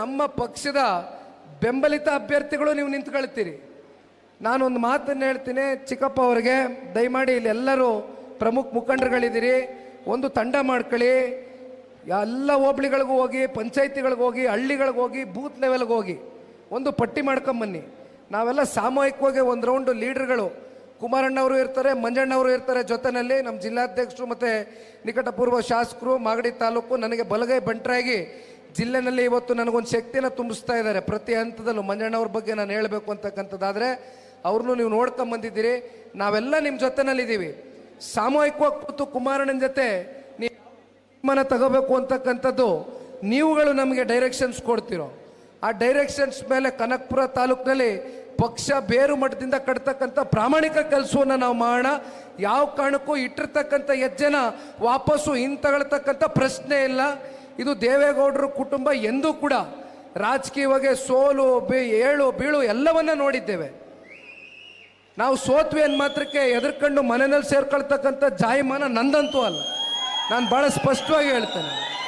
ನಮ್ಮ ಪಕ್ಷದ ಬೆಂಬಲಿತ ಅಭ್ಯರ್ಥಿಗಳು ನೀವು ನಿಂತ್ಕೊಳ್ತೀರಿ. ನಾನೊಂದು ಮಾತನ್ನು ಹೇಳ್ತೀನಿ, ಚಿಕ್ಕಪ್ಪ ಅವರಿಗೆ, ದಯಮಾಡಿ ಇಲ್ಲಿ ಎಲ್ಲರೂ ಪ್ರಮುಖ ಮುಖಂಡರುಗಳಿದ್ದೀರಿ. ಒಂದು ತಂಡ ಮಾಡ್ಕೊಳ್ಳಿ. ಎಲ್ಲ ಹೋಬಳಿಗಳಿಗೂ ಹೋಗಿ, ಪಂಚಾಯತಿಗಳಿಗೆ ಹೋಗಿ, ಹಳ್ಳಿಗಳಿಗೆ ಹೋಗಿ, ಬೂತ್ ಲೆವೆಲ್ಗೆ ಹೋಗಿ, ಒಂದು ಪಟ್ಟಿ ಮಾಡ್ಕೊಂಬನ್ನಿ. ನಾವೆಲ್ಲ ಸಾಮೂಹಿಕವಾಗಿ ಒಂದು ರೌಂಡು ಲೀಡರ್ಗಳು. ಕುಮಾರಣ್ಣವರು ಇರ್ತಾರೆ, ಮಂಜಣ್ಣವರು ಇರ್ತಾರೆ ಜೊತೆಯಲ್ಲಿ ನಮ್ಮ ಜಿಲ್ಲಾಧ್ಯಕ್ಷರು ಮತ್ತು ನಿಕಟಪೂರ್ವ ಶಾಸಕರು, ಮಾಗಡಿ ತಾಲೂಕು, ನನಗೆ ಬಲಗೈ ಬಂಟ್ರಾಗಿ ಜಿಲ್ಲೆನಲ್ಲಿ ಇವತ್ತು ನನಗೊಂದು ಶಕ್ತಿನ ತುಂಬಿಸ್ತಾ ಇದ್ದಾರೆ. ಪ್ರತಿ ಹಂತದಲ್ಲೂ ಮಂಜಣ್ಣವ್ರ ಬಗ್ಗೆ ನಾನು ಹೇಳಬೇಕು ಅಂತಕ್ಕಂಥದ್ದಾದರೆ, ಅವ್ರನ್ನೂ ನೀವು ನೋಡ್ಕೊಂಬಂದಿದ್ದೀರಿ ನಾವೆಲ್ಲ ನಿಮ್ಮ ಜೊತೆನಲ್ಲಿದ್ದೀವಿ. ಸಾಮೂಹಿಕವಾಗಿ ಕೂತು ಕುಮಾರಣ್ಣನ ಜೊತೆ ನೀವು ತೀರ್ಮಾನ ತಗೋಬೇಕು ಅಂತಕ್ಕಂಥದ್ದು ನೀವುಗಳು ನಮಗೆ ಡೈರೆಕ್ಷನ್ಸ್ ಕೊಡ್ತಿರೋ. ಆ ಡೈರೆಕ್ಷನ್ಸ್ ಮೇಲೆ ಕನಕಪುರ ತಾಲೂಕಿನಲ್ಲಿ ಪಕ್ಷ ಬೇರು ಮಠದಿಂದ ಕಟ್ತಕ್ಕಂಥ ಪ್ರಾಮಾಣಿಕ ಕೆಲಸವನ್ನು ನಾವು ಮಾಡೋಣ. ಯಾವ ಕಾರಣಕ್ಕೂ ಇಟ್ಟಿರ್ತಕ್ಕಂಥ ಹೆಜ್ಜೆನ ವಾಪಸ್ಸು ಹಿಂತಗಳತಕ್ಕಂಥ ಪ್ರಶ್ನೆ ಇಲ್ಲ. ಇದು ದೇವೇಗೌಡರ ಕುಟುಂಬ ಎಂದೂ ಕೂಡ ರಾಜಕೀಯವಾಗಿ ಸೋಲು, ಬಿ, ಏಳು, ಬೀಳು ಎಲ್ಲವನ್ನ ನೋಡಿದ್ದೇವೆ. ನಾವು ಸೋತ್ವಿ ಅಂದ ಮಾತ್ರಕ್ಕೆ ಎದುರ್ಕೊಂಡು ಮನೆಯಲ್ಲಿ ಸೇರ್ಕೊಳ್ತಕ್ಕಂಥ ಜಾಯಮಾನ ನಂದಂತೂ ಅಲ್ಲ. ನಾನು ಭಾಳ ಸ್ಪಷ್ಟವಾಗಿ ಹೇಳ್ತೇನೆ.